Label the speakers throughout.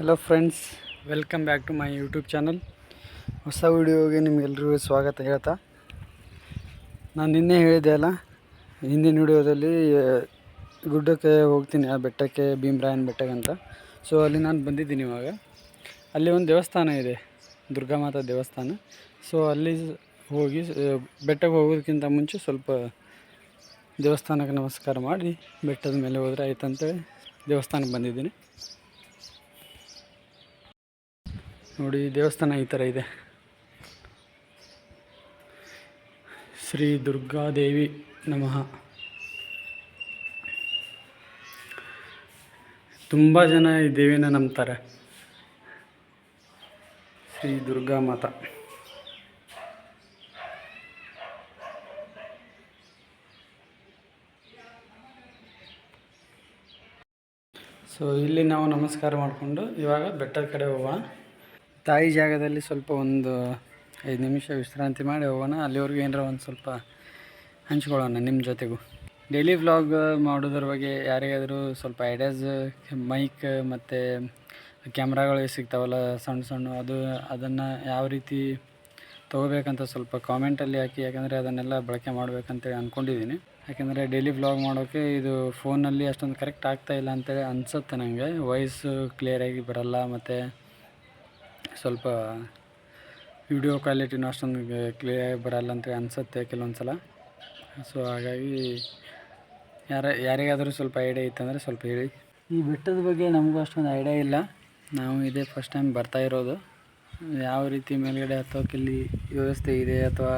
Speaker 1: Hello friends welcome back to my YouTube channel ಹೊಸ ವಿಡಿಯೋಗೆ ನಿಮಗೆಲ್ಲರಿಗೂ ಸ್ವಾಗತ ಹೇಳ್ತಾ. ನಾನು ನಿನ್ನೆ ಹೇಳಿದೆ ಅಲ್ಲ, ಹಿಂದಿನ ವಿಡಿಯೋದಲ್ಲಿ ಗುಡ್ಡಕ್ಕೆ ಹೋಗ್ತೀನಿ, ಆ ಬೆಟ್ಟಕ್ಕೆ, ಭೀಮರಾಯನ ಬೆಟ್ಟಕ್ಕೆ ಅಂತ. ಸೊ ಅಲ್ಲಿ ನಾನು ಬಂದಿದ್ದೀನಿ ಇವಾಗ. ಅಲ್ಲಿ ಒಂದು ದೇವಸ್ಥಾನ ಇದೆ ದುರ್ಗಾಮಾತಾ ದೇವಸ್ಥಾನ. ಸೊ ಅಲ್ಲಿ ಹೋಗಿ ಬೆಟ್ಟಕ್ಕೆ ಹೋಗೋದಕ್ಕಿಂತ ಮುಂಚೆ ಸ್ವಲ್ಪ ದೇವಸ್ಥಾನಕ್ಕೆ ನಮಸ್ಕಾರ ಮಾಡಿ, ಬೆಟ್ಟದ ಮೇಲೆ ಹೋದರೆ ಆಯ್ತಂತೇಳಿ ದೇವಸ್ಥಾನಕ್ಕೆ ಬಂದಿದ್ದೀನಿ. ನೋಡಿ, ದೇವಸ್ಥಾನ ಈ ಥರ ಇದೆ. ಶ್ರೀ ದುರ್ಗಾದೇವಿ ನಮಃ. ತುಂಬ ಜನ ಈ ದೇವಿನ ನಂಬ್ತಾರೆ. ಶ್ರೀ ದುರ್ಗಾ ಮಾತಾ. ಸೊ ಇಲ್ಲಿ ನಾವು ನಮಸ್ಕಾರ ಮಾಡಿಕೊಂಡು ಇವಾಗ ಬೆಟ್ಟದ ಕಡೆ ಹೋಗೋಣ. ತಾಯಿ ಜಾಗದಲ್ಲಿ ಸ್ವಲ್ಪ ಒಂದು ಐದು ನಿಮಿಷ ವಿಶ್ರಾಂತಿ ಮಾಡಿ ಹೋಗೋಣ. ಅಲ್ಲಿವರೆಗೂ ಏನಾರ ಒಂದು ಸ್ವಲ್ಪ ಹಂಚ್ಕೊಳ್ಳೋಣ ನಿಮ್ಮ ಜೊತೆಗೂ. ಡೈಲಿ ವ್ಲಾಗ್ ಮಾಡೋದ್ರ ಬಗ್ಗೆ ಯಾರಿಗಾದರೂ ಸ್ವಲ್ಪ ಐಡಿಯಾಸ್ ಮೈಕ್ ಮತ್ತು ಕ್ಯಾಮ್ರಾಗಳು ಸಿಗ್ತಾವಲ್ಲ ಸಣ್ಣ ಸಣ್ಣ, ಅದು ಅದನ್ನು ಯಾವ ರೀತಿ ತೊಗೋಬೇಕಂತ ಸ್ವಲ್ಪ ಕಾಮೆಂಟಲ್ಲಿ ಹಾಕಿ, ಯಾಕಂದರೆ ಅದನ್ನೆಲ್ಲ ಬಳಕೆ ಮಾಡಬೇಕಂತೇಳಿ ಅಂದ್ಕೊಂಡಿದ್ದೀನಿ ಯಾಕೆಂದರೆ ಡೈಲಿ ವ್ಲಾಗ್ ಮಾಡೋಕ್ಕೆ ಇದು ಫೋನಲ್ಲಿ ಅಷ್ಟೊಂದು ಕರೆಕ್ಟ್ ಆಗ್ತಾ ಇಲ್ಲ ಅಂತೇಳಿ ಅನಿಸುತ್ತೆ ನನಗೆ ವಾಯ್ಸು ಕ್ಲಿಯರಾಗಿ ಬರಲ್ಲ, ಮತ್ತು ಸ್ವಲ್ಪ ವಿಡಿಯೋ ಕ್ವಾಲಿಟಿನೂ ಅಷ್ಟೊಂದು ಕ್ಲಿಯರ್ ಬರಲ್ಲ ಅಂತ ಅನಿಸುತ್ತೆ ಕೆಲವೊಂದು ಸಲ ಸೊ ಹಾಗಾಗಿ ಯಾರ, ಯಾರಿಗಾದರೂ ಸ್ವಲ್ಪ ಐಡಿಯಾ ಇತ್ತಂದರೆ ಸ್ವಲ್ಪ ಹೇಳಿ. ಈ ಬೆಟ್ಟದ ಬಗ್ಗೆ ನಮಗೂ ಅಷ್ಟೊಂದು ಐಡಿಯಾ ಇಲ್ಲ. ನಾವು ಇದೇ ಫಸ್ಟ್ ಟೈಮ್ ಬರ್ತಾ ಇರೋದು. ಯಾವ ರೀತಿ ಮೇಲ್ಗಡೆ ಹತ್ತೋಕೆ ಇಲ್ಲಿ ವ್ಯವಸ್ಥೆ ಇದೆ ಅಥವಾ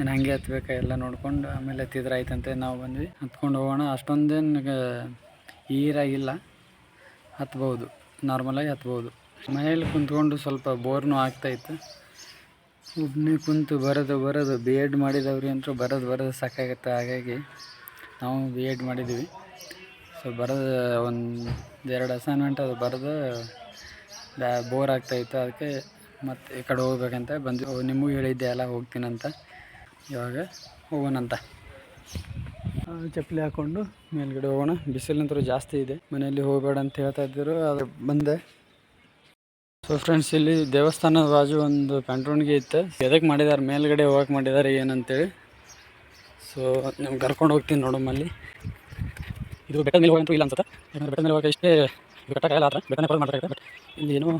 Speaker 1: ಏನು ಹಾಗೆ ಹತ್ಬೇಕಾ ಎಲ್ಲ ನೋಡ್ಕೊಂಡು ಆಮೇಲೆ ಹತ್ತಿದ್ರೆ ಆಯ್ತಂತೆ ನಾವು ಬಂದ್ವಿ. ಹತ್ಕೊಂಡು ಹೋಗೋಣ. ಅಷ್ಟೊಂದೇನು ಈರಾಗಿಲ್ಲ ಹತ್ಬೋದು. ನಾರ್ಮಲಾಗಿ ಹತ್ಬೋದು. ಮನೇಲಿ ಕುಂತ್ಕೊಂಡು ಸ್ವಲ್ಪ ಬೋರ್ನು ಆಗ್ತಾಯಿತ್ತು ಒಬ್ಬನೇ ಕುಂತು ಬರೋದು ಬರೋದು ಬಿ ಎಡ್ ಮಾಡಿದವ್ರಿ ಅಂತೂ ಬರೋದು ಬರೋದು ಸಾಕಾಗತ್ತೆ. ಹಾಗಾಗಿ ನಾವು ಬಿ ಎಡ್ ಮಾಡಿದ್ವಿ. ಸೊ ಬರೋದು ಒಂದು ಎರಡು ಅಸೈನ್ಮೆಂಟ್ ಅದು ಬರೆದು ಬೋರ್ ಆಗ್ತಾಯಿತ್ತು ಅದಕ್ಕೆ ಮತ್ತೆ ಈ ಕಡೆ ಹೋಗ್ಬೇಕಂತ ಬಂದು ನಿಮಗೂ ಹೇಳಿದ್ದೆ ಅಲ್ಲ, ಹೋಗ್ತೀನಂತ. ಇವಾಗ ಹೋಗೋಣಂತ. ಚಪ್ಪಲಿ ಹಾಕ್ಕೊಂಡು ಮೇಲ್ಗಡೆ ಹೋಗೋಣ. ಬಿಸಿಲಂತರೂ ಜಾಸ್ತಿ ಇದೆ. ಮನೆಯಲ್ಲಿ ಹೋಗಬೇಡ ಅಂತ ಹೇಳ್ತಾ ಇದ್ದರು ಅದು ಬಂದೆ. ಸೊ ಫ್ರೆಂಡ್ಸ್ ಇಲ್ಲಿ ದೇವಸ್ಥಾನದ ಬಾಜು ಒಂದು ಕಂಟ್ರೋನ್ಗೆ ಇತ್ತು. ಎದಕ್ಕೆ ಮಾಡಿದ್ದಾರೆ ಮೇಲ್ಗಡೆ ಹೋಗಕ್ಕೆ ಮಾಡಿದ್ದಾರೆ ಏನಂತೇಳಿ. ಸೊ ನಿಮ್ಗೆ ಕರ್ಕೊಂಡು ಹೋಗ್ತೀನಿ ನೋಡಮ್ಮಲ್ಲಿ ಇದು ಬೆಟ್ಟದ ಮೇಲೆ ಹೋಗಂತೂ ಇಲ್ಲ ಅನ್ಸುತ್ತೆ. ಯಾಕಂದ್ರೆ ಬೆಟ್ಟದ ಮೇಲೆ ಹೋಗಕ್ಕೆ ಇಷ್ಟೇ ಇದು ಕಟ್ಟಕ್ಕಾಗಲ್ಲ ಆದ್ರೆ ಬೆಟ್ಟನೇ ಮಾಡ್ತಾ ಇದ್ದಾರೆ. ಬಟ್ ಇಲ್ಲಿ ಏನೋ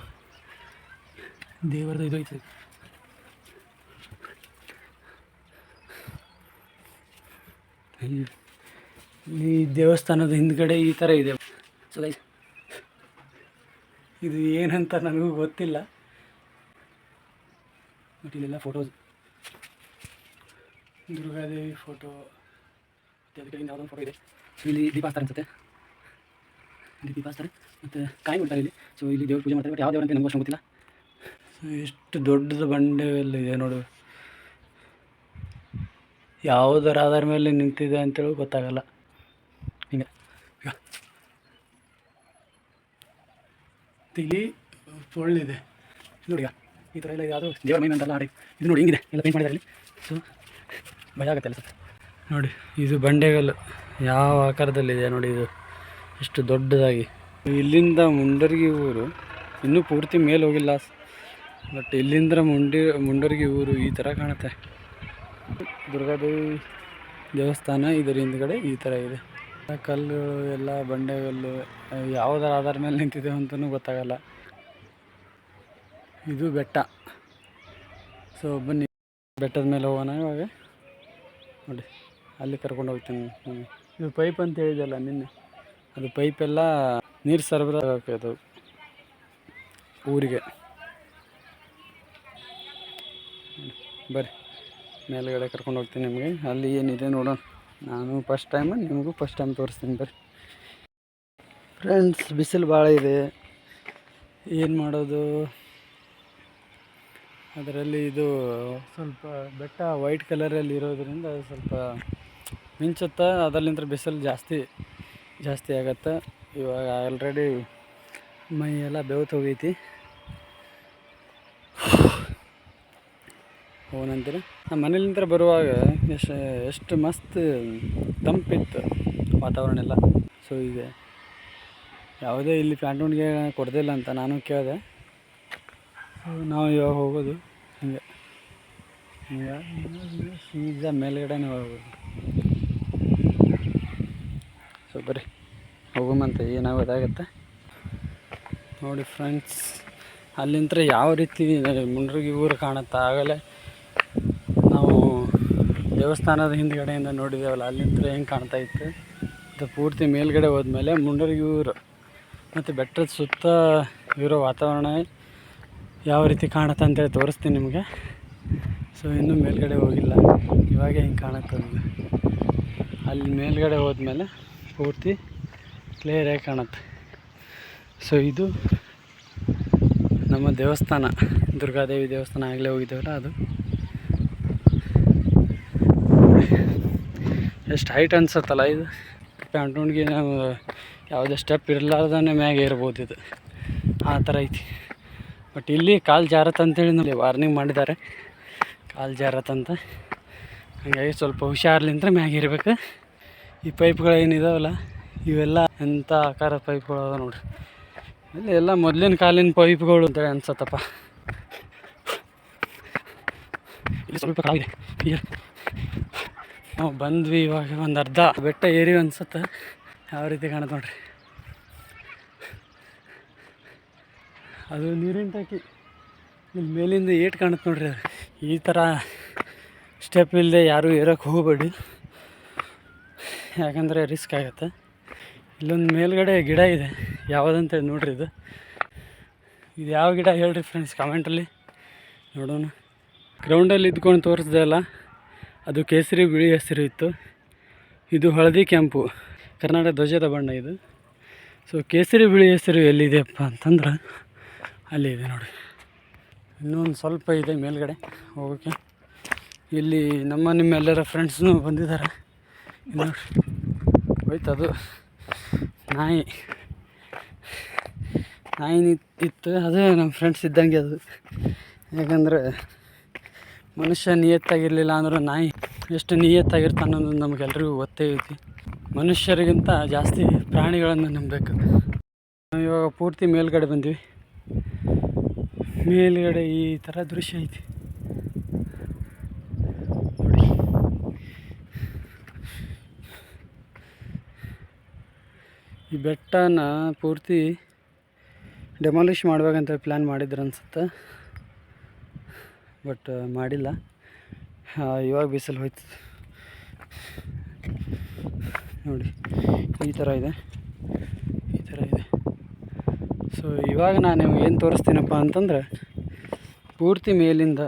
Speaker 1: ದೇವರದು ಇದು ಐತೆ. ಈ ದೇವಸ್ಥಾನದ ಹಿಂದ್ಗಡೆ ಈ ಥರ ಇದೆ. ಸೊ ಗೈಸ್ ಇದು ಏನಂತ ನನಗೂ ಗೊತ್ತಿಲ್ಲ. ಬಟ್ ಇಲ್ಲೆಲ್ಲ ಫೋಟೋಸ್ ದುರ್ಗಾದೇವಿ ಫೋಟೋ ಮತ್ತು ಅದಕ್ಕೆ ಯಾವುದೋ ಫೋಟೋ ಇದೆ. ಸೊ ಇಲ್ಲಿ ದೀಪಾಸ್ತಾರೆ ಅನ್ಸುತ್ತೆ. ಇಲ್ಲಿ ದೀಪಾಸ್ತಾರೆ ಮತ್ತು ಕಾಯಿ ಬಿಡ್ತಾರೆ ಇಲ್ಲಿ. ಸೊ ಇಲ್ಲಿ ದೇವ್ರ ಪೂಜೆ ಮಾಡ್ತಾರೆ ಬಟ್ ಯಾವ ದೇವ್ರ ಅಂತ ನಮಗೂ ಅಷ್ಟು ಗೊತ್ತಿಲ್ಲ. ಸೊ ಎಷ್ಟು ದೊಡ್ಡದು ಬಂಡೆಯಲ್ಲಿ ಇದೆ ನೋಡು. ಯಾವುದರ ಆಧಾರ ಮೇಲೆ ನಿಂತಿದೆ ಅಂತೇಳಿ ಗೊತ್ತಾಗಲ್ಲ ಹಿಂಗೆ ಈಗ ಇಲ್ಲಿ ಪೊಳ್ಳಿದೆ ನೋಡಿ ಈ ಥರ ಎಲ್ಲ ಯಾವುದು ದೇವರ ಮೈನ್ ಅಂತೆಲ್ಲ ಆಡಿ ಇದು ನೋಡಿ ಹಿಂಗಿದೆ, ಎಲ್ಲ ಪೇಂಟ್ ಮಾಡಿದ್ದಾರೆ ಇಲ್ಲಿ ಸೊ ಭಯ ಆಗುತ್ತೆ ಅಲ್ಲ ಸರ್? ನೋಡಿ, ಇದು ಬಂಡೆಗಲ್ಲು. ಯಾವ ಆಕಾರದಲ್ಲಿದೆ ನೋಡಿ ಇದು? ಎಷ್ಟು ದೊಡ್ಡದಾಗಿ. ಇಲ್ಲಿಂದ ಮುಂಡರ್ಗಿ ಊರು ಇನ್ನೂ ಪೂರ್ತಿ ಮೇಲೆ ಹೋಗಿಲ್ಲ. ಬಟ್ ಇಲ್ಲಿಂದ ಮುಂಡಿ, ಮುಂಡರ್ಗಿ ಊರು ಈ ಥರ ಕಾಣುತ್ತೆ. ದುರ್ಗಾದೇವಿ ದೇವಸ್ಥಾನ ಇದರ ಹಿಂದ್ಗಡೆ ಈ ಥರ ಇದೆ. ಆ ಕಲ್ಲು, ಎಲ್ಲ ಬಂಡೆಗಲ್ಲು ಯಾವುದರ ಆಧಾರ ಮೇಲೆ ನಿಂತಿದೆ ಅಂತಲೂ ಗೊತ್ತಾಗಲ್ಲ. ಇದು ಬೆಟ್ಟ. ಸೊ ಬನ್ನಿ, ಬೆಟ್ಟದ ಮೇಲೆ ಹೋಗೋಣ ಇವಾಗ. ನೋಡಿ, ಅಲ್ಲಿ ಕರ್ಕೊಂಡು ಹೋಗ್ತೀನಿ. ಇದು ಪೈಪ್ ಅಂತ ಹೇಳಿದೆಲ್ಲ ನಿನ್ನೆ? ಅದು ಪೈಪೆಲ್ಲ ನೀರು ಸರಬರಾಜು ಅದು ಊರಿಗೆ. ಬರ್ರಿ, ಮೇಲುಗಡೆ ಕರ್ಕೊಂಡು ಹೋಗ್ತೀನಿ ನಿಮಗೆ. ಅಲ್ಲಿ ಏನಿದೆ ನೋಡೋಣ. ನಾನು ಫಸ್ಟ್ ಟೈಮ್ ನಿಮಗೂ ಫಸ್ಟ್ ಟೈಮ್ ತೋರಿಸ್ತೀನಿ ಬರ್ರಿ. ಫ್ರೆಂಡ್ಸ್ ಬಿಸಿಲು ಭಾಳ ಇದೆ. ಏನು ಮಾಡೋದು? ಅದರಲ್ಲಿ ಇದು ಸ್ವಲ್ಪ ಬೆಟ್ಟ ವೈಟ್ ಕಲರಲ್ಲಿ ಇರೋದ್ರಿಂದ ಸ್ವಲ್ಪ ಮಿಂಚುತ್ತೆ ಅದರಲ್ಲಿಂದ ಬಿಸಿಲು ಜಾಸ್ತಿ ಜಾಸ್ತಿ ಆಗತ್ತೆ. ಇವಾಗ ಆಲ್ರೆಡಿ ಮೈ ಎಲ್ಲ ಬೆವತ್ತು ಹೋಗೈತಿ. ಹೋಗಂತೀರ ನಮ್ಮ ಮನೇಲಿಂದ ಬರುವಾಗ ಎಷ್ಟು ಎಷ್ಟು ಮಸ್ತ್ ತಂಪಿತ್ತು ವಾತಾವರಣ ಎಲ್ಲ ಸೊ ಈಗ ಯಾವುದೇ ಇಲ್ಲಿ ಪ್ಯಾಂಟೂನ್ಗೆ ಕೊಡ್ದಿಲ್ಲ ಅಂತ ನಾನು ಕೇಳಿದೆ. ನಾವು ಇವಾಗ ಹೋಗೋದು ಹಿಂಗೆ. ಹಿಂಗೆ ಸೀದಾ ಹೋಗೋದು. ಸೊ ಬರ್ರಿ ಹೋಗುಮಂತ ಏನಾಗೋದಾಗತ್ತೆ. ನೋಡಿ ಫ್ರೆಂಡ್ಸ್ ಅಲ್ಲಿಂದ ಯಾವ ರೀತಿ ಮುಂಡ್ರಿಗೆ ಊರು ಕಾಣುತ್ತೆ ಆಗಲೇ ದೇವಸ್ಥಾನದ ಹಿಂದ್ಗಡೆಯಿಂದ ನೋಡಿದ್ದೇವಲ್ಲ ಅಲ್ಲಿಂದ ಹೆಂಗೆ ಕಾಣ್ತಾ ಇತ್ತು? ಮತ್ತು ಪೂರ್ತಿ ಮೇಲ್ಗಡೆ ಹೋದ್ಮೇಲೆ ಮುಂಡರ್ಗಿ ಊರು ಮತ್ತು ಬೆಟ್ಟದ ಸುತ್ತ ಇರೋ ವಾತಾವರಣ ಯಾವ ರೀತಿ ಕಾಣುತ್ತೆ ಅಂತೇಳಿ ತೋರಿಸ್ತೀನಿ ನಿಮಗೆ. ಸೊ ಇನ್ನೂ ಮೇಲ್ಗಡೆ ಹೋಗಿಲ್ಲ. ಇವಾಗೆ ಹಿಂಗೆ ಕಾಣುತ್ತೆ. ಅಲ್ಲಿ ಮೇಲ್ಗಡೆ ಹೋದ್ಮೇಲೆ ಪೂರ್ತಿ ಕ್ಲಿಯರಾಗಿ ಕಾಣುತ್ತೆ. ಸೊ ಇದು ನಮ್ಮ ದೇವಸ್ಥಾನ. ದುರ್ಗಾದೇವಿ ದೇವಸ್ಥಾನ ಆಗಲೇ ಹೋಗಿದ್ದೇವಲ್ಲ ಅದು. ಎಷ್ಟು ಹೈಟ್ ಅನ್ಸತ್ತಲ್ಲ ಇದು. ಪ್ಯಾಂಟೂನ್ಗೆ ನಾವು ಯಾವುದೇ ಸ್ಟೆಪ್ ಇರಲಾರ್ದೇ ಮ್ಯಾಗೆ ಇರ್ಬೋದು ಇದು. ಆ ಥರ ಐತಿ. ಬಟ್ ಇಲ್ಲಿ ಕಾಲು ಜಾರತ್ತೆ ಅಂತೇಳಿ ನೋಡಿ ವಾರ್ನಿಂಗ್ ಮಾಡಿದ್ದಾರೆ. ಕಾಲು ಜಾರತ್ತಂತ ಹಾಗಾಗಿ ಸ್ವಲ್ಪ ಹುಷಾರ್ಲಿಂತ್ರ ಮ್ಯಾಗೆ ಇರ್ಬೇಕು. ಈ ಪೈಪ್ಗಳು ಏನಿದಾವಲ್ಲ, ಇವೆಲ್ಲ ಎಂಥ ಆಕಾರ ಪೈಪ್ಗಳು ಅದಾವ ನೋಡ್ರಿ. ಇಲ್ಲಿ ಎಲ್ಲ ಮೊದಲಿನ ಕಾಲಿನ ಪೈಪ್ಗಳು ಅಂತೇಳಿ ಅನ್ಸತ್ತಪ್ಪ. ಇಲ್ಲಿ ಸ್ವಲ್ಪ ಕಾಲಿದೆ ನಾವು ಬಂದ್ವಿ ಇವಾಗ ಒಂದು ಅರ್ಧ ಬೆಟ್ಟ ಏರಿ ಅನ್ಸುತ್ತೆ. ಯಾವ ರೀತಿ ಕಾಣುತ್ತೆ ನೋಡ್ರಿ. ಅದು ನೀರಿನ ಟಾಕಿ. ಇಲ್ಲಿ ಮೇಲಿಂದ ಏಟ್ ಕಾಣುತ್ತೆ ನೋಡ್ರಿ ಅದು. ಈ ಥರ ಸ್ಟೆಪ್ ಇಲ್ಲದೆ ಯಾರೂ ಏರೋಕ್ಕೆ ಹೋಗಬೇಡಿ. ಯಾಕಂದರೆ ರಿಸ್ಕ್ ಆಗುತ್ತೆ. ಇಲ್ಲೊಂದು ಮೇಲ್ಗಡೆ ಗಿಡ ಇದೆ. ಯಾವುದಂತ ನೋಡ್ರಿ ಇದು. ಇದು ಯಾವ ಗಿಡ ಹೇಳ್ರಿ ಫ್ರೆಂಡ್ಸ್ ಕಮೆಂಟಲ್ಲಿ ನೋಡೋಣ. ಗ್ರೌಂಡಲ್ಲಿ ಇದ್ಕೊಂಡು ತೋರಿಸ್ದೆ ಅಲ್ಲ. ಅದು ಕೇಸರಿ ಬಿಳಿ ಹಸಿರು ಇತ್ತು. ಇದು ಹಳದಿ ಕೆಂಪು. ಕರ್ನಾಟಕ ಧ್ವಜದ ಬಣ್ಣ ಇದು. ಸೊ ಕೇಸರಿ ಬಿಳಿ ಹೆಸರು ಎಲ್ಲಿದೆಯಪ್ಪ ಅಂತಂದ್ರೆ ಅಲ್ಲಿ ಇದೆ ನೋಡಿ. ಇನ್ನೊಂದು ಸ್ವಲ್ಪ ಇದೆ ಮೇಲ್ಗಡೆ ಹೋಗೋಕ್ಕೆ ಇಲ್ಲಿ ನಮ್ಮ ನಿಮ್ಮೆಲ್ಲರ ಫ್ರೆಂಡ್ಸ್ನೂ ಬಂದಿದ್ದಾರೆ. ನೋಡಿ ಹೋಯ್ತು ಅದು. ನಾಯಿ. ನಾಯಿ ಇತ್ತು. ಅದೇ ನಮ್ಮ ಫ್ರೆಂಡ್ಸ್ ಇದ್ದಂಗೆ ಅದು. ಯಾಕಂದರೆ ಮನುಷ್ಯ ನಿಯತ್ತಾಗಿರಲಿಲ್ಲ ಅಂದ್ರೆ ನಾಯಿ ಎಷ್ಟು ನಿಯತ್ತಾಗಿರ್ತಾನೆ ಅನ್ನೋದು ನಮಗೆಲ್ರಿಗೂ ಗೊತ್ತೇ ಐತಿ. ಮನುಷ್ಯರಿಗಿಂತ ಜಾಸ್ತಿ ಪ್ರಾಣಿಗಳನ್ನು ನಂಬಬೇಕು. ನಾವು ಇವಾಗ ಪೂರ್ತಿ ಮೇಲ್ಗಡೆ ಬಂದ್ವಿ. ಮೇಲ್ಗಡೆ ಈ ಥರ ದೃಶ್ಯ ಐತಿ. ಈ ಬೆಟ್ಟನ ಪೂರ್ತಿ ಡೆಮಾಲಿಷ್ ಮಾಡ್ಬೇಕಂತ ಪ್ಲ್ಯಾನ್ ಮಾಡಿದ್ರು ಅನ್ಸುತ್ತೆ. ಬಟ್ ಮಾಡಿಲ್ಲ. ಇವಾಗ ಬಿಸಿಲು ಹೋಯ್ತು. ನೋಡಿ, ಈ ಥರ ಇದೆ. ಈ ಥರ ಇದೆ. ಸೊ ಇವಾಗ ನಾನು ಏನು ತೋರಿಸ್ತೀನಪ್ಪ ಅಂತಂದ್ರೆ, ಪೂರ್ತಿ ಮೇಲಿಂದ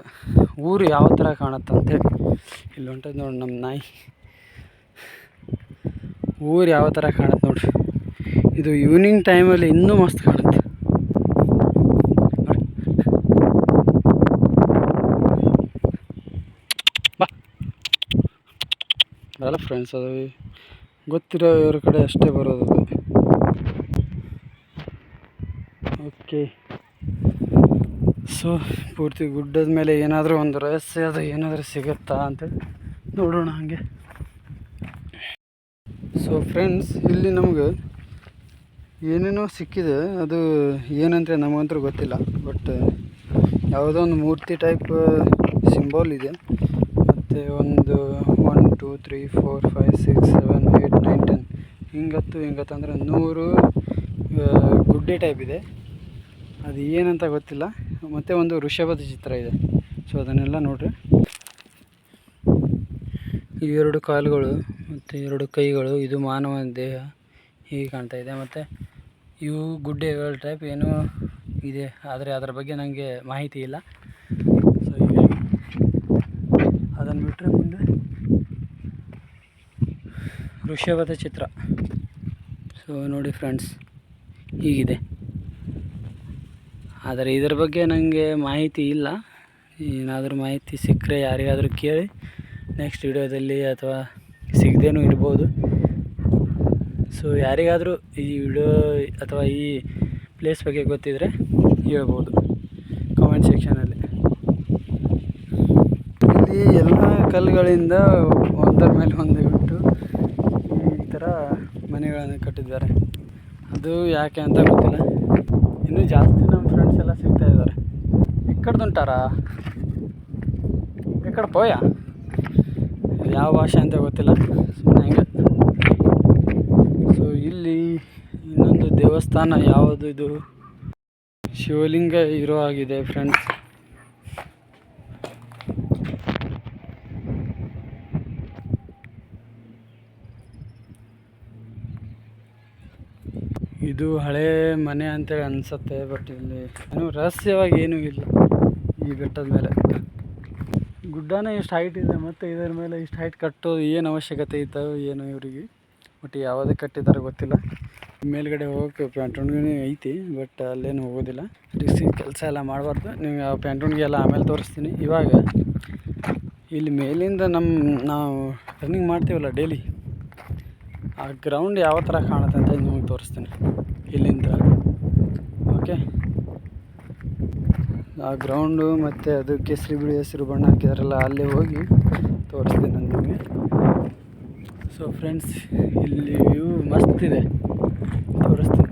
Speaker 1: ಊರು ಯಾವ ಥರ ಕಾಣುತ್ತೆ ಅಂತೇಳಿ ಇಲ್ಲಿ ಹೊಂಟದ ನೋಡಿ ನಮ್ಮ ನಾಯಿ. ಊರು ಯಾವ ಥರ ಕಾಣುತ್ತೆ ನೋಡಿ. ಇದು ಈವ್ನಿಂಗ್ ಟೈಮಲ್ಲಿ ಇನ್ನೂ ಮಸ್ತ್ ಕಾಣುತ್ತೆ ನೋಡಿ. ಬಾ ಬರಲ್ಲ ಫ್ರೆಂಡ್ಸ್ ಅದು ಗೊತ್ತಿರೋ ಇವ್ರ ಕಡೆ ಅಷ್ಟೇ ಬರೋದು ಓಕೆ ಸೊ ಪೂರ್ತಿ ಗುಡ್ಡದ ಮೇಲೆ ಏನಾದರೂ ಒಂದು ರಹಸ್ಯ ಅದು ಏನಾದರೂ ಸಿಗುತ್ತಾ ಅಂತೇಳಿ ನೋಡೋಣ ಹಾಗೆ. ಸೊ ಫ್ರೆಂಡ್ಸ್ ಇಲ್ಲಿ ನಮ್ಗೆ ಏನೇನೋ ಸಿಕ್ಕಿದೆ. ಅದು ಏನಂದರೆ ನಮಗಂತೂ ಗೊತ್ತಿಲ್ಲ. ಬಟ್ ಯಾವುದೋ ಒಂದು ಮೂರ್ತಿ ಟೈಪ್ ಸಿಂಬಲ್ ಇದೆ. ಮತ್ತು ಒಂದು one two three four five six seven eight nine ten ಹಿಂಗತ್ತು ಹಿಂಗತ್ತು ಅಂದರೆ ನೂರು ಗುಡ್ಡೆ ಟೈಪ್ ಇದೆ. ಅದು ಏನಂತ ಗೊತ್ತಿಲ್ಲ. ಮತ್ತು ಒಂದು ಋಷಭದ ಚಿತ್ರ ಇದೆ. ಸೊ ಅದನ್ನೆಲ್ಲ ನೋಡ್ರಿ. ಇವೆರಡು ಕಾಲುಗಳು ಮತ್ತು ಎರಡು ಕೈಗಳು, ಇದು ಮಾನವ ದೇಹ ಹೀಗೆ ಕಾಣ್ತಾ ಇದೆ. ಮತ್ತು ಇವು ಗುಡ್ಡೆಗಳ ಟೈಪ್ ಏನೂ ಇದೆ. ಆದರೆ ಅದರ ಬಗ್ಗೆ ನನಗೆ ಮಾಹಿತಿ ಇಲ್ಲ ಸೊ ಹೀಗಾಗಿ ಅದನ್ನು ಬಿಟ್ಟರೆ ಮುಂದೆ ವೃಷಭದ ಚಿತ್ರ. ಸೊ ನೋಡಿ ಫ್ರೆಂಡ್ಸ್ ಹೀಗಿದೆ. ಆದರೆ ಇದರ ಬಗ್ಗೆ ನನಗೆ ಮಾಹಿತಿ ಇಲ್ಲ. ಏನಾದರೂ ಮಾಹಿತಿ ಸಿಕ್ಕರೆ ಯಾರಿಗಾದರೂ ಕೇಳಿ ನೆಕ್ಸ್ಟ್ ವಿಡಿಯೋದಲ್ಲಿ ಅಥವಾ ಸಿಗದೇನೂ ಇರ್ಬೋದು. ಸೊ ಯಾರಿಗಾದರೂ ಈ ವಿಡಿಯೋ ಅಥವಾ ಈ ಪ್ಲೇಸ್ ಬಗ್ಗೆ ಗೊತ್ತಿದ್ದರೆ ಹೇಳ್ಬೋದು. ಕಾಮೆಂಟ್ ಸೆಕ್ಷನಲ್ಲಿ ಇಲ್ಲಿ ಎಲ್ಲ ಕಲ್ಲುಗಳಿಂದ ಒಂದರ ಮೇಲೆ ಒಂದು ಥರ ಮನೆಗಳನ್ನು ಕಟ್ಟಿದ್ದಾರೆ. ಅದು ಯಾಕೆ ಅಂತ ಗೊತ್ತಿಲ್ಲ. ಇನ್ನೂ ಜಾಸ್ತಿ ನಮ್ಮ ಫ್ರೆಂಡ್ಸ್ ಎಲ್ಲ ಸಿಗ್ತಾ ಇದ್ದಾರೆ. ಇಕ್ಕಡ್ದುಂಟಾರಾ ಎಕ್ಕಡ ಪೋಯ? ಯಾವ ಭಾಷೆ ಅಂತ ಗೊತ್ತಿಲ್ಲ. ಸುಮ್ಮನೆ ಹಂಗೆ. ಸೊ ಇಲ್ಲಿ ಇನ್ನೊಂದು ದೇವಸ್ಥಾನ ಯಾವುದು ಇದು? ಶಿವಲಿಂಗ ಇರೋ ಆಗಿದೆ ಫ್ರೆಂಡ್ಸ್ ಇದು ಹಳೆ ಮನೆ ಅಂತೇಳಿ ಅನ್ಸುತ್ತೆ ಬಟ್ ಇಲ್ಲಿ ಏನು ರಹಸ್ಯವಾಗಿ ಏನೂ ಇಲ್ಲ ಈ ಬೆಟ್ಟದ ಮೇಲೆ. ಗುಡ್ಡನೇ ಇಷ್ಟು ಹೈಟ್ ಇದೆ ಮತ್ತು ಇದರ ಮೇಲೆ ಇಷ್ಟು ಹೈಟ್ ಕಟ್ಟೋದು ಏನು ಅವಶ್ಯಕತೆ ಇತ್ತು ಏನು ಇವರಿಗೆ. ಬಟ್ ಯಾವುದೇ ಕಟ್ಟಿದ್ದಾರೆ ಗೊತ್ತಿಲ್ಲ. ಮೇಲ್ಗಡೆ ಹೋಗೋಕೆ ಪ್ಯಾಂಟೂನ್ಗೆ ಐತಿ ಬಟ್ ಅಲ್ಲೇನು ಹೋಗೋದಿಲ್ಲ. ರಿಸ್ಕ್ ಕೆಲಸ ಎಲ್ಲ ಮಾಡಬಾರ್ದು. ನೀವು ಆ ಪ್ಯಾಂಟೂನ್ಗೆ ಎಲ್ಲ ಆಮೇಲೆ ತೋರಿಸ್ತೀನಿ. ಇವಾಗ ಇಲ್ಲಿ ಮೇಲಿಂದ ನಮ್ಮ ನಾವು ರನ್ನಿಂಗ್ ಮಾಡ್ತೀವಲ್ಲ ಡೈಲಿ ಆ ಗ್ರೌಂಡ್ ಯಾವ ಥರ ಕಾಣುತ್ತೆ ನಿಮಗೆ ತೋರಿಸ್ತೀನಿ. ಇಲ್ಲಿಂದ. ಓಕೆ ಆ ಗ್ರೌಂಡು ಮತ್ತು ಅದು ಕೇಸರಿ ಬಿಳಿ ಹಸಿರು ಬಣ್ಣ ಹಾಕಿದಾರಲ್ಲ, ಅಲ್ಲೇ ಹೋಗಿ ತೋರಿಸ್ತೀನಿ ನಾನು ನಿಮಗೆ. ಸೊ ಫ್ರೆಂಡ್ಸ್ ಇಲ್ಲಿ ವ್ಯೂ ಮಸ್ತ್ ಇದೆ. ತೋರಿಸ್ತೀನಿ.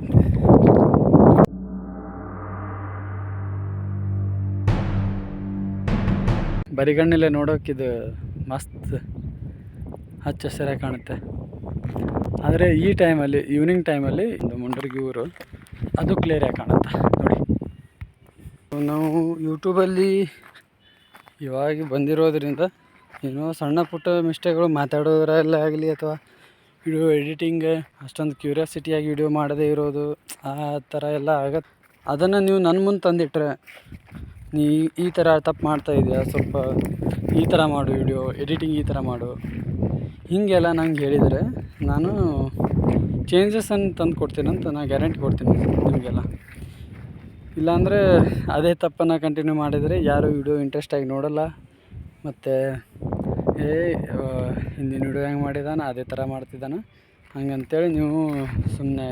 Speaker 1: ಬರಿಗಣ್ಣಲ್ಲೇ ನೋಡೋಕ್ಕಿದು ಮಸ್ತ್. ಹಚ್ಚ ಹಸಿರಾಗಿ ಕಾಣುತ್ತೆ. ಆದರೆ ಈ ಟೈಮಲ್ಲಿ ಈವ್ನಿಂಗ್ ಟೈಮಲ್ಲಿ ಒಂದು ಮುಂಡರ್ಗಿ ಊರು, ಅದು ಕ್ಲಿಯರಾಗಿ ಕಾಣುತ್ತೆ. ನೋಡಿ. ನಾವು ಯೂಟ್ಯೂಬಲ್ಲಿ ಇವಾಗ ಬಂದಿರೋದ್ರಿಂದ ಏನೋ ಸಣ್ಣ ಪುಟ್ಟ ಮಿಸ್ಟೇಕ್ಗಳು ಮಾತಾಡೋದ್ರಲ್ಲೇ ಆಗಲಿ ಅಥವಾ ವಿಡಿಯೋ ಎಡಿಟಿಂಗ್ ಅಷ್ಟೊಂದು ಕ್ಯೂರಿಯಾಸಿಟಿಯಾಗಿ ವಿಡಿಯೋ ಮಾಡದೇ ಇರೋದು, ಆ ಥರ ಎಲ್ಲ ಆಗತ್ತೆ. ಅದನ್ನು ನೀವು ನನ್ನ ಮುಂದೆ ತಂದಿಟ್ರೆ, ನೀ ಈ ಥರ ತಪ್ಪು ಮಾಡ್ತಾ ಇದೆಯಾ? ಸ್ವಲ್ಪ ಈ ಥರ ಮಾಡು ವಿಡಿಯೋ ಎಡಿಟಿಂಗ್ ಈ ಥರ ಮಾಡು. ಹೀಗೆಲ್ಲ ನಂಗೆ ಹೇಳಿದರೆ ನಾನು ಚೇಂಜಸನ್ನು ತಂದು ಕೊಡ್ತೀನಿ ಅಂತ ನಾನು ಗ್ಯಾರಂಟಿ ಕೊಡ್ತೀನಿ ನಿಮಗೆಲ್ಲ. ಇಲ್ಲಾಂದರೆ ಅದೇ ತಪ್ಪನ್ನು ಕಂಟಿನ್ಯೂ ಮಾಡಿದರೆ ಯಾರು ವಿಡಿಯೋ ಇಂಟ್ರೆಸ್ಟಾಗಿ ನೋಡಲ್ಲ. ಮತ್ತು, ಏ ಹಿಂದಿನ ವಿಡಿಯೋ ಹೆಂಗೆ ಮಾಡಿದಾನ, ಅದೇ ಥರ ಮಾಡ್ತಿದ್ದಾನೆ ಹಂಗಂತೇಳಿ ನೀವು ಸುಮ್ಮನೆ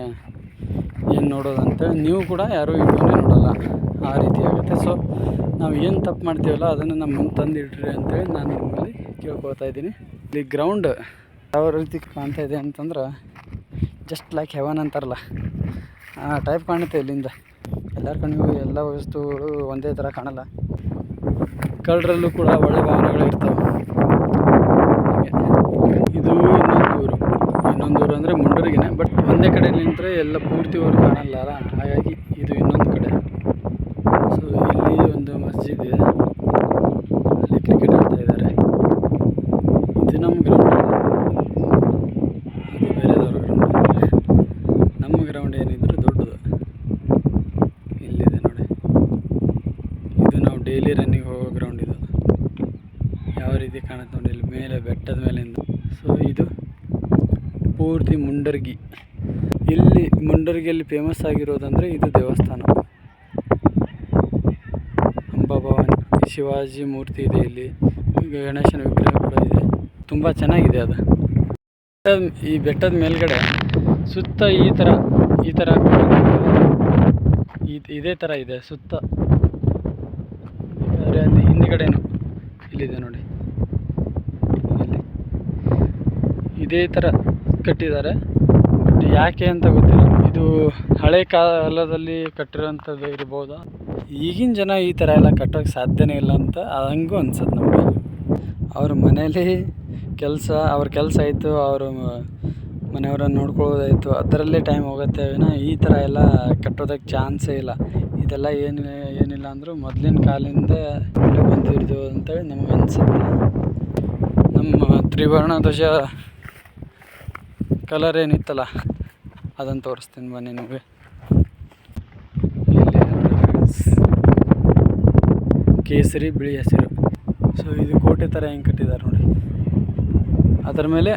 Speaker 1: ಏನು ನೋಡೋದು ಅಂತೇಳಿ ನೀವು ಕೂಡ ಯಾರೂ ವಿಡಿಯೋನೇ ನೋಡೋಲ್ಲ. ಆ ರೀತಿ ಆಗುತ್ತೆ. ಸೊ ನಾವು ಏನು ತಪ್ಪು ಮಾಡ್ತೀವಲ್ಲ, ಅದನ್ನು ನಮ್ಮ ಮುಂದೆ ತಂದಿಡ್ರಿ ಅಂತೇಳಿ ನಾನು ನಿಮ್ಮಲ್ಲಿ ಕೇಳ್ಕೊಳ್ತಾ ಇದ್ದೀನಿ. ಇಲ್ಲಿ ಗ್ರೌಂಡ್ ಯಾವ ರೀತಿ ಕಾಣ್ತಾ ಇದೆ ಅಂತಂದ್ರೆ ಜಸ್ಟ್ ಲೈಕ್ ಹೆವನ್ ಅಂತಾರಲ್ಲ. ಆ ಟೈಪ್ ಕಾಣುತ್ತೆ ಇಲ್ಲಿಂದ. ಎಲ್ಲರ ಕಣ್ಣಿಗೂ ಎಲ್ಲ ವಸ್ತುಗಳು ಒಂದೇ ಥರ ಕಾಣಲ್ಲ. ಕಳ್ಳರಲ್ಲೂ ಕೂಡ ಒಳ್ಳೆ ಭಾವನೆಗಳು ಇರ್ತವೆ ಹಾಗೆ ಇದು ಇನ್ನೊಂದು ಊರು ಇನ್ನೊಂದು ಊರು ಅಂದರೆ ಮುಂಡೂರಿಗೆನೆ ಬಟ್ ಒಂದೇ ಕಡೆ ನಿಂತರೆ ಎಲ್ಲ ಪೂರ್ತಿ ವರ್ಕ್ ಕಾಣಲ್ಲ ಅಲ್ಲ ಹಾಗಾಗಿ ಇದು ಇನ್ನೊಂದು ಕಡೆ. ಸೊ ಇಲ್ಲಿ ಒಂದು ಮಸ್ಜಿದ್ ಇದೆ. ಅಲ್ಲಿ ಕ್ರಿಕೆಟ್ ಆಡ್ತಾ ಇದ್ದಾರೆ. ಇದು ನಮ್ಮ ಗ್ರೌಂಡ್ ಅದು ಬೇರೆದವ್ರ ಗ್ರೌಂಡ್ ನಮ್ಮ ಗ್ರೌಂಡ್ ಏನಿದ್ರು ದೊಡ್ಡದು. ಇಲ್ಲಿದೆ ನೋಡಿ. ಇದು ನಾವು ಡೈಲಿ ರನ್ನಿಂಗ್ ಹೋಗೋ ಗ್ರೌಂಡ್ ಇದು. ಯಾವ ರೀತಿ ಕಾಣುತ್ತೆ ನೋಡಿ, ಇಲ್ಲಿ ಮೇಲೆ ಬೆಟ್ಟದ ಮೇಲಿಂದ. ಸೊ ಇದು ಪೂರ್ತಿ ಮುಂಡರ್ಗಿ. ಇಲ್ಲಿ ಮುಂಡರಗಿಯಲ್ಲಿ ಫೇಮಸ್ ಆಗಿರೋದಂದರೆ ಇದು ದೇವಸ್ಥಾನ. ಅಂಬಾಭವಾನಿ ಶಿವಾಜಿ ಮೂರ್ತಿ ಇದೆ ಇಲ್ಲಿ. ಗಣೇಶನ ವಿಗ್ರಹ ಕೂಡ ಇದೆ. ತುಂಬ ಚೆನ್ನಾಗಿದೆ ಅದು. ಈ ಬೆಟ್ಟದ ಮೇಲ್ಗಡೆ ಸುತ್ತ ಈ ಥರ ಈ ಥರ ಇದ್- ಥರ ಇದೆ, ಸುತ್ತ. ಬೇಕಾದ್ರೆ ಅಲ್ಲಿ ಹಿಂದ್ಗಡೆನು ಇಲ್ಲಿದೆ ನೋಡಿ. ಇದೇ ಥರ ಕಟ್ಟಿದ್ದಾರೆ. ಬಟ್ ಯಾಕೆ ಅಂತ ಗೊತ್ತಿಲ್ಲ. ಇದು ಹಳೆ ಕಾಲದಲ್ಲಿ ಕಟ್ಟಿರೋಂಥದ್ದು ಇರ್ಬೋದು? ಈಗಿನ ಜನ ಈ ಥರ ಎಲ್ಲ ಕಟ್ಟೋಕ್ಕೆ ಸಾಧ್ಯನೇ ಇಲ್ಲ ಅಂತ ಹಂಗೂ ಅನ್ಸುತ್ತೆ ನಮಗೆ. ಅವ್ರ ಮನೇಲಿ ಕೆಲಸ, ಅವ್ರ ಕೆಲಸ ಆಯಿತು, ಅವರು ಮನೆಯವರನ್ನು ನೋಡ್ಕೊಳ್ಳೋದಾಯಿತು, ಅದರಲ್ಲೇ ಟೈಮ್ ಹೋಗುತ್ತೆ ವಿನ ಈ ಥರ ಎಲ್ಲ ಕಟ್ಟೋದಕ್ಕೆ ಚಾನ್ಸೇ ಇಲ್ಲ. ಇದೆಲ್ಲ ಏನು, ಏನಿಲ್ಲ ಅಂದರೂ ಮೊದಲಿನ ಕಾಲಿಂದ ಬಂದಿರ್ದು ಅಂತೇಳಿ ನಮಗೆ ಅನಿಸುತ್ತೆ. ನಮ್ಮ ತ್ರಿವರ್ಣ ಧ್ವಜ ಕಲರ್ ಏನಿತ್ತಲ್ಲ, ಅದನ್ನು ತೋರಿಸ್ತೀನಿ ಬನ್ನಿ ನಿಮಗೆ. ಕೇಸರಿ, ಬಿಳಿ ಹಸಿರು. ಸೊ ಇದು ಕೋಟೆ ಥರ ಹೆಂಗೆ ಕಟ್ಟಿದ್ದಾರೆ ನೋಡಿ. ಅದರ ಮೇಲೆ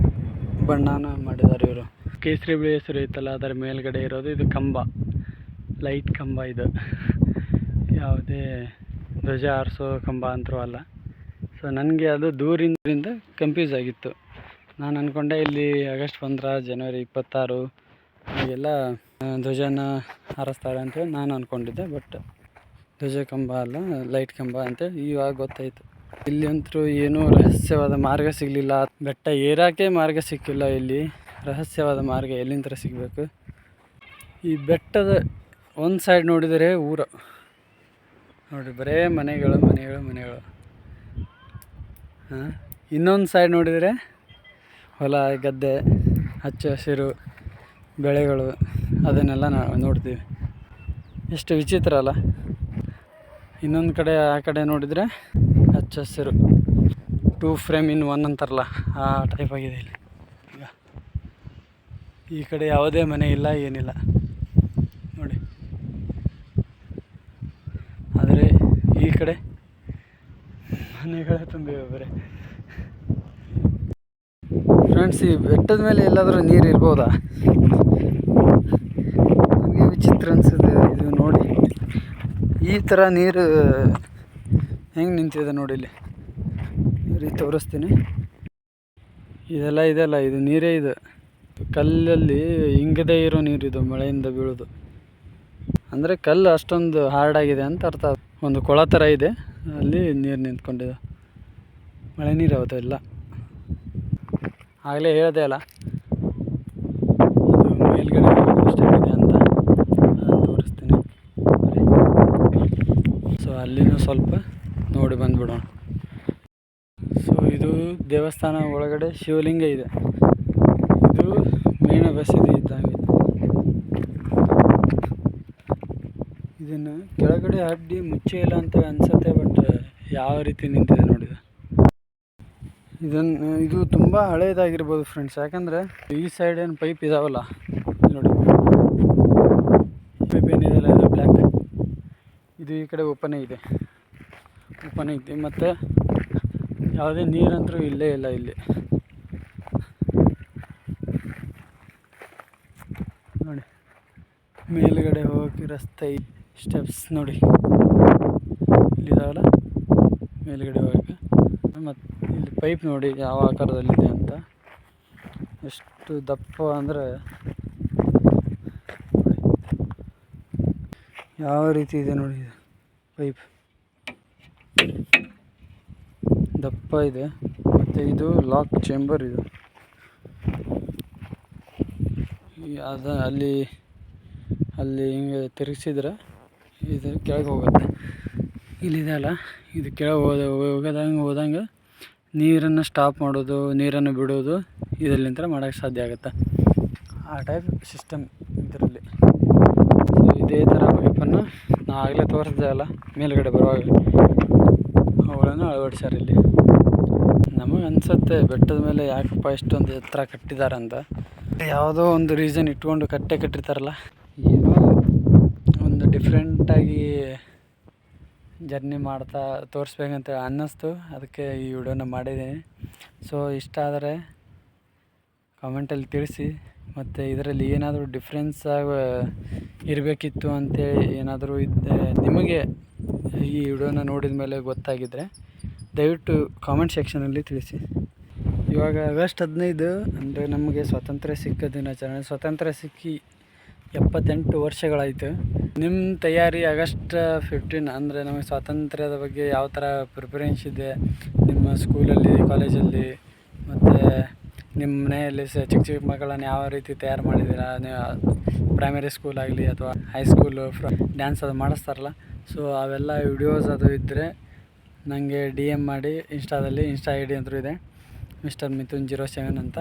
Speaker 1: ಬಣ್ಣನ ಮಾಡಿದ್ದಾರೆ ಇವರು. ಕೇಸರಿ, ಬಿಳಿ ಹೆಸರು ಇತ್ತಲ್ಲ ಅದರ ಮೇಲ್ಗಡೆ ಇರೋದು ಇದು ಕಂಬ. ಲೈಟ್ ಕಂಬ ಇದು. ಯಾವುದೇ ಧ್ವಜ ಆರಿಸೋ ಕಂಬ ಅಂತರೂ ಅಲ್ಲ. ಸೊ ನನಗೆ ಅದು ದೂರಿಂದ ಕನ್ಫ್ಯೂಸ್ ಆಗಿತ್ತು. ನಾನು ಅಂದ್ಕೊಂಡೆ ಇಲ್ಲಿ ಆಗಸ್ಟ್ ಪಂದ್ರ, ಜನವರಿ ಇಪ್ಪತ್ತಾರು, ಹಾಗೆಲ್ಲ ಧ್ವಜನ ಹಾರಿಸ್ತಾರೆ ಅಂತೇಳಿ ನಾನು ಅಂದ್ಕೊಂಡಿದ್ದೆ ಬಟ್ ಧ್ವಜ ಕಂಬ ಅಲ್ಲ ಲೈಟ್ ಕಂಬ ಅಂತೇಳಿ ಇವಾಗ ಗೊತ್ತಾಯಿತು. ಇಲ್ಲಿ ಅಂತೂ ಏನೂ ರಹಸ್ಯವಾದ ಮಾರ್ಗ ಸಿಗಲಿಲ್ಲ. ಬೆಟ್ಟ ಏರಾಕೆ ಮಾರ್ಗ ಸಿಕ್ಕಿಲ್ಲ ಇಲ್ಲಿ. ರಹಸ್ಯವಾದ ಮಾರ್ಗ ಎಲ್ಲಿಂದ ಸಿಗಬೇಕು. ಈ ಬೆಟ್ಟದ ಒಂದು ಸೈಡ್ ನೋಡಿದರೆ ಊರು. ನೋಡಿ, ಬರೇ ಮನೆಗಳು ಮನೆಗಳು ಮನೆಗಳು. ಹಾಂ ಇನ್ನೊಂದು ಸೈಡ್ ನೋಡಿದರೆ ಹೊಲ, ಗದ್ದೆ, ಹಚ್ಚ ಹಸಿರು ಬೆಳೆಗಳು ಅದನ್ನೆಲ್ಲ ನಾವು ನೋಡ್ತೀವಿ. ಎಷ್ಟು ವಿಚಿತ್ರ ಅಲ್ಲ. ಇನ್ನೊಂದು ಕಡೆ, ಆ ಕಡೆ ನೋಡಿದರೆ ಹಚ್ಚ ಹಸಿರು. ಟೂ ಫ್ರೇಮ್ ಇನ್ ಒನ್ ಅಂತಾರಲ್ಲ, ಆ ಟೈಪ್ ಆಗಿದೆ ಇಲ್ಲಿ. ಈ ಕಡೆ ಯಾವುದೇ ಮನೆ ಇಲ್ಲ, ಏನಿಲ್ಲ. ನೋಡಿ. ಆದರೆ ಈ ಕಡೆ ಮನೆಗಳೇ ತುಂಬಿವೆ ಬರೀ. ಫ್ರೆಂಡ್ಸ್ ಈ ಬೆಟ್ಟದ ಮೇಲೆ ಎಲ್ಲಾದರೂ ನೀರು ಇರ್ಬೋದಾ? ನನಗೆ ವಿಚಿತ್ರ ಅನಿಸುತ್ತೆ ಇದು ನೋಡಿ. ಈ ಥರ ನೀರು, ಹೆಂಗೆ ನಿಂತಿದೆ ನೋಡಿ ಇಲ್ಲಿ. ಇಲ್ಲಿ ತೋರಿಸ್ತೀನಿ. ಇದೆಲ್ಲ ಇದೆಲ್ಲ, ಇದು ನೀರೇ ಇದು. ಕಲ್ಲಲ್ಲಿ ಹಿಂಗದೇ ಇರೋ ನೀರು ಇದು ಮಳೆಯಿಂದ ಬೀಳೋದು. ಅಂದರೆ ಕಲ್ಲು ಅಷ್ಟೊಂದು ಹಾರ್ಡ್ ಆಗಿದೆ ಅಂತ ಅರ್ಥ ಒಂದು ಕೊಳ ಥರ ಇದೆ. ಅಲ್ಲಿ ನೀರು ನಿಂತ್ಕೊಂಡಿದೆ. ಮಳೆ ನೀರು ಅವತ್ತೆಲ್ಲ ಆಗಲೇ ಹೇಳಿದೆ ಅಲ್ಲ. ಇದು ಮೇಲ್ಗಡೆ ಇದೆ ಅಂತ ತೋರಿಸ್ತೀನಿ. ಸೊ, ಅಲ್ಲಿನೂ ಸ್ವಲ್ಪ ನೋಡಿ ಬಂದ್ಬಿಡೋಣ. ಸೊ, ಇದು ದೇವಸ್ಥಾನ ಒಳಗಡೆ ಶಿವಲಿಂಗ ಇದೆ. ಇದು ಮೇಣ ಬಸದಿ ಇದ್ದಂಗೆ ಇದನ್ನು ಕೆಳಗಡೆ ಅಡ್ಡಿ ಮುಚ್ಚೇ ಇಲ್ಲ ಅಂತ ಅನ್ಸುತ್ತೆ, ಬಟ್ ಯಾವ ರೀತಿ ನಿಂತಿದೆ ನೋಡಿದ ಇದನ್ನು ಇದು ತುಂಬ ಹಳೇದಾಗಿರ್ಬೋದು ಫ್ರೆಂಡ್ಸ್ ಯಾಕಂದರೆ ಈ ಸೈಡ್ ಏನು ಪೈಪ್ ಇದಾವಲ್ಲ, ನೋಡಿ. ಪೈಪ್ ಏನಿದೆಯಲ್ಲ ಇದು ಬ್ಲ್ಯಾಕ್ ಇದು ಈ ಕಡೆ ಓಪನ್ ಇದೆ ಓಪನ್ ಐತಿ ಮತ್ತು ಯಾವುದೇ ನೀರಂತರೂ ಇಲ್ಲೇ ಇಲ್ಲ ಇಲ್ಲಿ. ನೋಡಿ. ಮೇಲ್ಗಡೆ ಹೋಗಿ ರಸ್ತೆ ಸ್ಟೆಪ್ಸ್ ನೋಡಿ. ಇಲ್ಲಿದಾವಲ್ಲ, ಮೇಲ್ಗಡೆ ಹೋಗಿ. ಮತ್ತು ಇಲ್ಲಿ ಪೈಪ್ ನೋಡಿ ಯಾವ ಆಕಾರದಲ್ಲಿದೆ ಅಂತ. ಎಷ್ಟು ದಪ್ಪ ಅಂದರೆ ಯಾವ ರೀತಿ ಇದೆ ನೋಡಿ ಪೈಪ್. ದಪ್ಪ ಇದೆ. ಮತ್ತು ಇದು ಲಾಕ್ ಚೇಂಬರ್ ಇದು. ಅದ ಅಲ್ಲಿ ಅಲ್ಲಿ ಹಿಂಗೆ ತಿರುಗಿಸಿದ್ರೆ ಇದು ಕೆಳಗೆ ಹೋಗುತ್ತೆ. ಇಲ್ಲಿದೆ ಅಲ್ಲ, ಇದು ಕೆಳಗೆ ಹೋದ ಹೋಗದಂಗೆ ಹೋದಂಗೆ ನೀರನ್ನು ಸ್ಟಾಪ್ ಮಾಡೋದು ನೀರನ್ನು ಬಿಡೋದು ಇದರಲ್ಲಿಂತ ಮಾಡೋಕ್ಕೆ ಸಾಧ್ಯ ಆಗುತ್ತೆ. ಆ ಟೈಪ್ ಸಿಸ್ಟಮ್ ಇದರಲ್ಲಿ. ಸೊ ಇದೇ ಥರ ಪೈಪನ್ನು ನಾ ಆಗಲೇ ತೋರಿಸ್ದೆ ಅಲ್ಲ ಮೇಲುಗಡೆ ಬರುವಾಗ ಅವುಗಳನ್ನು ಅಳವಡಿಸ್ಯಾರ ಇಲ್ಲಿ. ನಮಗೆ ಅನಿಸುತ್ತೆ ಬೆಟ್ಟದ ಮೇಲೆ ಯಾಕಪ್ಪ ಇಷ್ಟೊಂದು ಎತ್ತರ ಕಟ್ಟಿದ್ದಾರೆ ಅಂತ. ಯಾವುದೋ ಒಂದು ರೀಸನ್ ಇಟ್ಕೊಂಡು ಕಟ್ಟೆ ಕಟ್ಟಿರ್ತಾರಲ್ಲ ಏನೋ ಒಂದು ಡಿಫ್ರೆಂಟಾಗಿ ಜರ್ನಿ ಮಾಡ್ತಾ ತೋರಿಸ್ಬೇಕಂತ ಅನ್ನಿಸ್ತು. ಅದಕ್ಕೆ ಈ ವಿಡಿಯೋನ ಮಾಡಿದ್ದೀನಿ. ಸೊ ಇಷ್ಟ ಆದರೆ ಕಾಮೆಂಟಲ್ಲಿ ತಿಳಿಸಿ. ಮತ್ತು ಇದರಲ್ಲಿ ಏನಾದರೂ ಡಿಫ್ರೆನ್ಸ್ ಆಗ ಇರಬೇಕಿತ್ತು ಅಂತೇಳಿ ಏನಾದರೂ ಇದ್ದ ನಿಮಗೆ ಈ ವಿಡಿಯೋನ ನೋಡಿದ ಮೇಲೆ ಗೊತ್ತಾಗಿದ್ದರೆ ದಯವಿಟ್ಟು ಕಾಮೆಂಟ್ ಸೆಕ್ಷನಲ್ಲಿ ತಿಳಿಸಿ. ಇವಾಗ ಆಗಸ್ಟ್ ಹದಿನೈದು ಅಂದರೆ ನಮಗೆ ಸ್ವಾತಂತ್ರ್ಯ ಸಿಕ್ಕ ದಿನಾಚರಣೆ ಸ್ವಾತಂತ್ರ್ಯ ಸಿಕ್ಕಿ ಎಪ್ಪತ್ತೆಂಟು ವರ್ಷಗಳಾಯಿತು. ನಿಮ್ಮ ತಯಾರಿ ಆಗಸ್ಟ್ ಫಿಫ್ಟೀನ್ ಅಂದರೆ ನಮಗೆ ಸ್ವಾತಂತ್ರ್ಯದ ಬಗ್ಗೆ ಯಾವ ಥರ ಪ್ರಿಫರೆನ್ಸ್ ಇದೆ? ನಿಮ್ಮ ಸ್ಕೂಲಲ್ಲಿ ಕಾಲೇಜಲ್ಲಿ ಮತ್ತು ನಿಮ್ಮ ಮನೆಯಲ್ಲಿ ಸ ಚಿಕ್ಕ ಚಿಕ್ಕ ಮಕ್ಕಳನ್ನು ಯಾವ ರೀತಿ ತಯಾರು ಮಾಡಿದ್ದೀರಾ? ನೀವು ಪ್ರೈಮರಿ ಸ್ಕೂಲ್ ಆಗಲಿ ಅಥವಾ ಹೈಸ್ಕೂಲು ಫ್ರ ಡ್ಯಾನ್ಸ್ ಅದು ಮಾಡಿಸ್ತಾರಲ್ಲ ಸೊ ಅವೆಲ್ಲ ವಿಡಿಯೋಸ್ ಅದು ಇದ್ದರೆ ನನಗೆ ಡಿ ಎಂ ಮಾಡಿ ಇನ್ಸ್ಟಾದಲ್ಲಿ ಇನ್ಸ್ಟಾ ಐ ಡಿ ಅಂತೂ ಇದೆ. ಮಿಸ್ಟರ್ ಮಿಥುನ್ ಜೀರೋ ಸೆವೆನ್ ಅಂತ.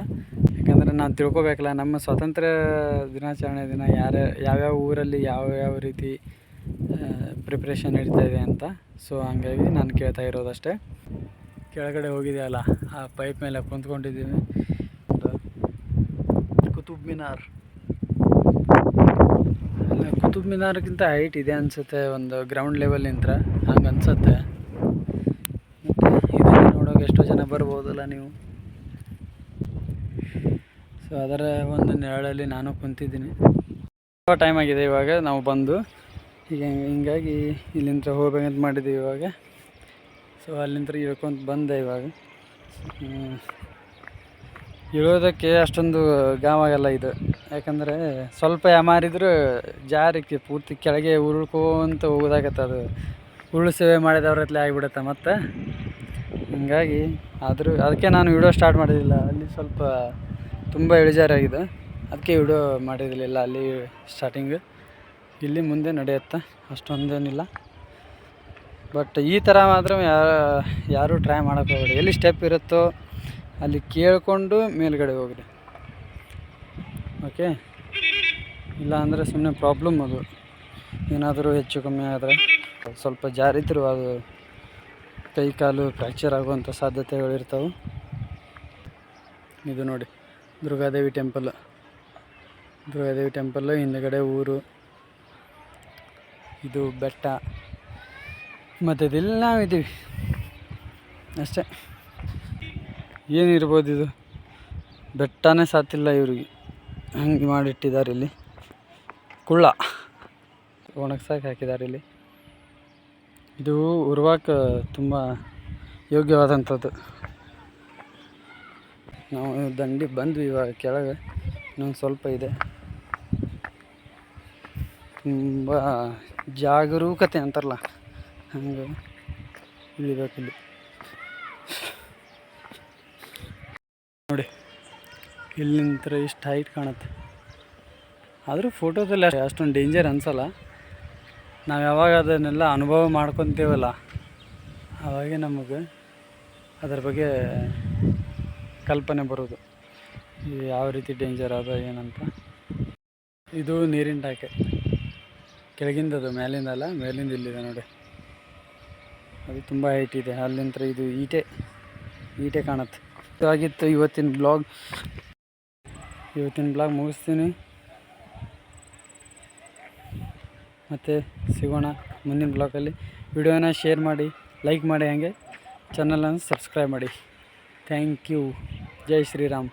Speaker 1: ನಾನು ತಿಳ್ಕೊಬೇಕಲ್ಲ, ನಮ್ಮ ಸ್ವಾತಂತ್ರ್ಯ ದಿನಾಚರಣೆ ದಿನ ಯಾರ, ಯಾವ್ಯಾವ ಊರಲ್ಲಿ ಯಾವ್ಯಾವ ರೀತಿ ಪ್ರಿಪ್ರೇಷನ್ ಇದೆ ಅಂತ. ಸೊ ಹಂಗಾಗಿ ನಾನು ಕೇಳ್ತಾ ಇರೋದಷ್ಟೇ. ಕೆಳಗಡೆ ಹೋಗಿದೆಯಲ್ಲ, ಆ ಪೈಪ್ ಮೇಲೆ ಕುಂತ್ಕೊಂಡಿದ್ದೀನಿ. ಕುತುಬ್ ಮಿನಾರ್. ಕುತುಬ್ ಮಿನಾರ್ಗಿಂತ ಹೈಟ್ ಇದೆ ಅನಿಸುತ್ತೆ, ಒಂದು ಗ್ರೌಂಡ್ ಲೆವೆಲ್ ನಿಂತ್ರ ಹಂಗೆ ಅನಿಸುತ್ತೆ. ಮತ್ತು ಇದನ್ನು ನೋಡೋಕೆ ಎಷ್ಟೋ ಜನ ಬರ್ಬೋದಲ್ಲ ನೀವು. ಸೊ ಅದರ ಒಂದು ನೆರಳಲ್ಲಿ ನಾನು ಕುಂತಿದ್ದೀನಿ. ತುಂಬ ಟೈಮ್ ಆಗಿದೆ ಇವಾಗ, ನಾವು ಬಂದು. ಈಗ ಹಿಂಗಾಗಿ ಇಲ್ಲಿಂದ ಹೋಗ್ಬೇಕಂತ ಮಾಡಿದ್ದೀವಿ ಇವಾಗ. ಸೊ ಅಲ್ಲಿಂದ ಇಳ್ಕೊಂತ ಬಂದೆ ಇವಾಗ. ಇಳೋದಕ್ಕೆ ಅಷ್ಟೊಂದು ಗಾವಾಗಲ್ಲ ಇದು. ಯಾಕಂದರೆ ಸ್ವಲ್ಪ ಯಮಾರಿದ್ರು ಜಾರಿಗೆ ಪೂರ್ತಿ ಕೆಳಗೆ ಉರುಳ್ಕೊಂತ ಹೋಗೋದಾಗತ್ತೆ ಅದು. ಉರುಳು ಸೇವೆ ಮಾಡಿದವ್ರತ್ಲೆ ಆಗಿಬಿಡುತ್ತೆ ಮತ್ತು. ಹಿಂಗಾಗಿ ಆದರೂ ಅದಕ್ಕೆ ನಾನು ವಿಡಿಯೋ ಸ್ಟಾರ್ಟ್ ಮಾಡಿದ್ದಿಲ್ಲ ಅಲ್ಲಿ ಸ್ವಲ್ಪ ತುಂಬ ಇಳಿಜಾರಾಗಿದೆ. ಅದಕ್ಕೆ ವಿಡಿಯೋ ಮಾಡಿರಲಿಲ್ಲ ಅಲ್ಲಿ ಸ್ಟಾರ್ಟಿಂಗ್ ಇಲ್ಲಿ ಮುಂದೆ ನಡೆಯುತ್ತೆ? ಅಷ್ಟೊಂದೇನಿಲ್ಲ. ಬಟ್ ಈ ಥರ ಮಾತ್ರ ಯಾರು ಟ್ರೈ ಮಾಡೋಕ್ಕೆ ಹೋಗ್ಬೇಡಿ. ಎಲ್ಲಿ ಸ್ಟೆಪ್ ಇರುತ್ತೋ ಅಲ್ಲಿ ಕೇಳಿಕೊಂಡು ಮೇಲ್ಗಡೆ ಹೋಗ್ರಿ. ಓಕೆ ಇಲ್ಲ ಅಂದರೆ ಸುಮ್ಮನೆ ಪ್ರಾಬ್ಲಮ್ ಅದು. ಏನಾದರೂ ಹೆಚ್ಚು ಕಮ್ಮಿ ಆದರೆ ಸ್ವಲ್ಪ ಜಾರಿದ್ರು ಅದು ಕೈ ಕಾಲು ಫ್ರ್ಯಾಕ್ಚರ್ ಆಗುವಂಥ ಸಾಧ್ಯತೆಗಳಿರ್ತಾವೆ. ಇದು ನೋಡಿ. ದುರ್ಗಾದೇವಿ ಟೆಂಪಲ್. ದುರ್ಗಾದೇವಿ ಟೆಂಪಲ್ ಹಿಂದುಗಡೆ ಊರು. ಇದು ಬೆಟ್ಟ. ಮತ್ತು ಇದೆಲ್ಲ ನಾವಿದ್ದೀವಿ. ಅಷ್ಟೇ. ಏನಿರ್ಬೋದು ಇದು? ಬೆಟ್ಟನೇ ಸಾತಿಲ್ಲ ಇವ್ರಿಗೆ. ಹಂಗೆ ಮಾಡಿಟ್ಟಿದ್ದಾರೆ ಇಲ್ಲಿ. ಕುಳ್ಳ. ಒಣಗ್ಸಕ್ಕೆ ಹಾಕಿದ್ದಾರೆ ಇಲ್ಲಿ. ಇದು ಉರ್ವಾಕ, ತುಂಬ ಯೋಗ್ಯವಾದಂಥದ್ದು. ನಾವು ದಂಡಿ ಬಂದ್ವಿ ಇವಾಗ ಕೆಳಗೆ. ಇನ್ನೊಂದು ಸ್ವಲ್ಪ ಇದೆ. ತುಂಬ ಜಾಗರೂಕತೆ ಅಂತಾರಲ್ಲ, ಹಂಗೆ ಇಳಿಬೇಕು ಇಲ್ಲಿ. ನೋಡಿ ಇಲ್ಲಿ ನಿಂತ್ರೆ ಇಷ್ಟು ಹೈಟ್ ಕಾಣುತ್ತೆ. ಆದರೂ ಫೋಟೋದಲ್ಲಿ ಅಷ್ಟು, ಅಷ್ಟೊಂದು ಡೇಂಜರ್ ಅನಿಸಲ್ಲ. ನಾವು ಯಾವಾಗ ಅದನ್ನೆಲ್ಲ ಅನುಭವ ಮಾಡ್ಕೊತೀವಲ್ಲ ಆವಾಗೆ ನಮಗೆ ಅದ್ರ ಬಗ್ಗೆ ಕಲ್ಪನೆ ಬರೋದು ಯಾವ ರೀತಿ ಡೇಂಜರ್ ಅದ ಏನಂತ. ಇದು ನೀರಿನ ಟಾಕೆ. ಕೆಳಗಿಂದದು, ಮೇಲಿಂದ ಅಲ್ಲ, ಮೇಲಿಂದ ಇಲ್ಲಿದೆ ನೋಡಿ. ಅದು ತುಂಬ ಹೈಟ್ ಇದೆ. ಅಲ್ಲಿಂದ ಇದು ಈಟೆ ಈಟೆ ಕಾಣುತ್ತೆ. ಇದಾಗಿತ್ತು ಇವತ್ತಿನ ಬ್ಲಾಗ್ ಇವತ್ತಿನ ಬ್ಲಾಗ್ ಮುಗಿಸ್ತೀನಿ. ಮತ್ತು ಸಿಗೋಣ ಮುಂದಿನ ಬ್ಲಾಗಲ್ಲಿ ವಿಡಿಯೋನ ಶೇರ್ ಮಾಡಿ ಲೈಕ್ ಮಾಡಿ ಹಾಗೆ. ಚಾನಲನ್ನು ಸಬ್ಸ್ಕ್ರೈಬ್ ಮಾಡಿ. थैंक यू जय श्री राम